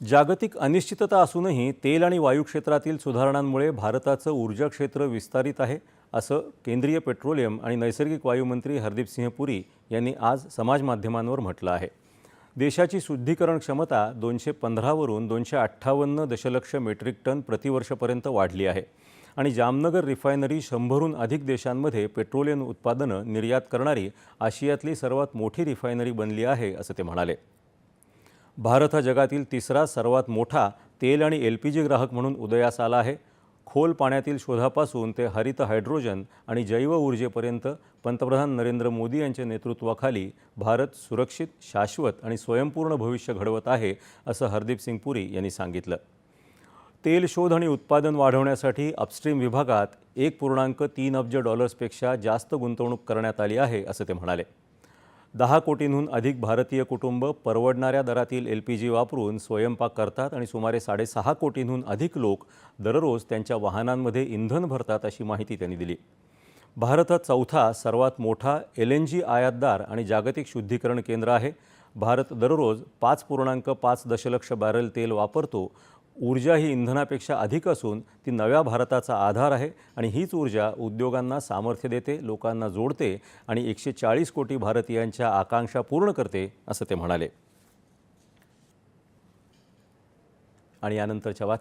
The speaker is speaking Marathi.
जागतिक अनिश्चितता असूनही तेल आणि वायू क्षेत्रातील सुधारणांमुळे भारताचं ऊर्जा क्षेत्र विस्तारित आहे असं केंद्रीय पेट्रोलियम आणि नैसर्गिक वायूमंत्री हरदीपसिंह पुरी यांनी आज समाजमाध्यमांवर म्हटलं आहे. देशाची शुद्धीकरण क्षमता दोनशे पंधरावरून दोनशे अठ्ठावन्न दशलक्ष मेट्रिक टन प्रतिवर्षपर्यंत वाढली आहे आणि जामनगर रिफायनरी शंभरहून अधिक देशांमध्ये पेट्रोलियम उत्पादनं निर्यात करणारी आशियातली सर्वात मोठी रिफायनरी बनली आहे असं ते म्हणाले. भारत हा जगातील तिसरा सर्वात मोठा तेल आणि एल पी जी ग्राहक म्हणून उदयास आला आहे. खोल पाण्यातील शोधापासून ते हरित हायड्रोजन आणि जैव ऊर्जेपर्यंत पंतप्रधान नरेंद्र मोदी यांच्या नेतृत्वाखाली भारत सुरक्षित शाश्वत आणि स्वयंपूर्ण भविष्य घडवत आहे असं हरदीप सिंग पुरी यांनी सांगितलं. तेल शोध आणि उत्पादन वाढवण्यासाठी अपस्ट्रीम विभागात एक पूर्णांक तीन अब्ज डॉलर्सपेक्षा जास्त गुंतवणूक करण्यात आली आहे असं ते म्हणाले. दहा कोटींहून अधिक भारतीय कुटुंब परवडणाऱ्या दरातील एल पी जी वापरून स्वयंपाक करतात आणि सुमारे साडेसहा कोटींहून अधिक लोक दररोज त्यांच्या वाहनांमध्ये इंधन भरतात अशी माहिती त्यांनी दिली. भारत हा चौथा सर्वात मोठा एल एन जी आयातदार आणि जागतिक शुद्धीकरण केंद्र आहे. भारत दररोज पाच पूर्णांक पाच दशलक्ष बॅरल तेल वापरतो ऊर्जा ही इंधनापेक्षा अधिक असून ती नव्या भारताचा आधार आहे आणि हीच ऊर्जा उद्योगांना सामर्थ्य देते लोकांना जोडते आणि एकशे चाळीस कोटी भारतीयांच्या आकांक्षा पूर्ण करते असं ते म्हणाले. आणि यानंतरच्या बातमी